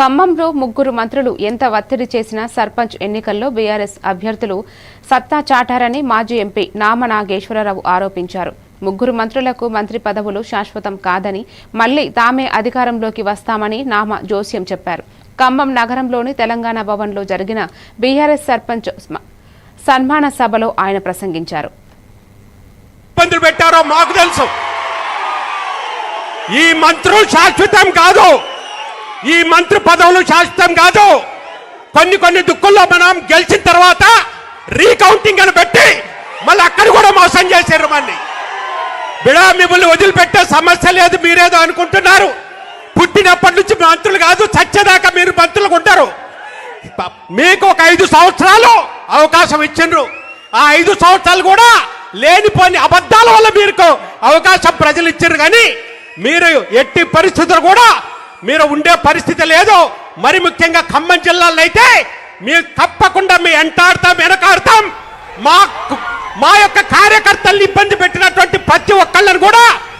ఖమ్మంలో ముగ్గురు మంత్రులు ఎంత ఒత్తిడి చేసినా సర్పంచ్ ఎన్నికల్లో బీఆర్ఎస్ అభ్యర్థులు సత్తా చాటారని మాజీ ఎంపీ నామ నాగేశ్వరరావు ఆరోపించారు. ముగ్గురు మంత్రులకు మంత్రి పదవులు శాశ్వతం కాదని మళ్ళీ తామే అధికారంలోకి వస్తామని నామ జోస్యం చెప్పారు. ఖమ్మం నగరంలోని తెలంగాణ భవన్లో జరిగిన బీఆర్ఎస్ సర్పంచ్ సన్మాన సభలో ఆయన ప్రసంగించారు. పెట్టారో మాకు తెలుసు. ఈ మంత్రులు శాశ్వతం కాదు. ఈ మంత్రి పదవులు శాశ్వతం కాదు. కొన్ని కొన్ని దుక్కుల్లో మనం గెలిచిన తర్వాత రీకౌంటింగ్ అని పెట్టి మళ్ళీ అక్కడ కూడా మోసం చేశారు మళ్ళీ. బిడా మిమ్మల్ని వదిలిపెట్టే సమస్య లేదు మీరేదో అనుకుంటున్నారు. పుట్టినప్పటి నుంచి మంత్రులు కాదు చచ్చేదాకా మీరు మంత్రులు ఉంటారు. మీకు ఒక ఐదు సంవత్సరాలు అవకాశం ఇచ్చిండ్రు. ఆ ఐదు సంవత్సరాలు కూడా లేనిపోని అబద్ధాల వల్ల మీకు అవకాశం ప్రజలు ఇచ్చారు కానీ మీరు ఎట్టి పరిస్థితులు కూడా మీరు ఉండే పరిస్థితి లేదు. మరి ముఖ్యంగా ఖమ్మం జిల్లాలో అయితే మీరు తప్పకుండా మీ ఎంటాడతాం వెనకాడతాం. మా మా యొక్క కార్యకర్తల్ని ఇబ్బంది పెట్టినటువంటి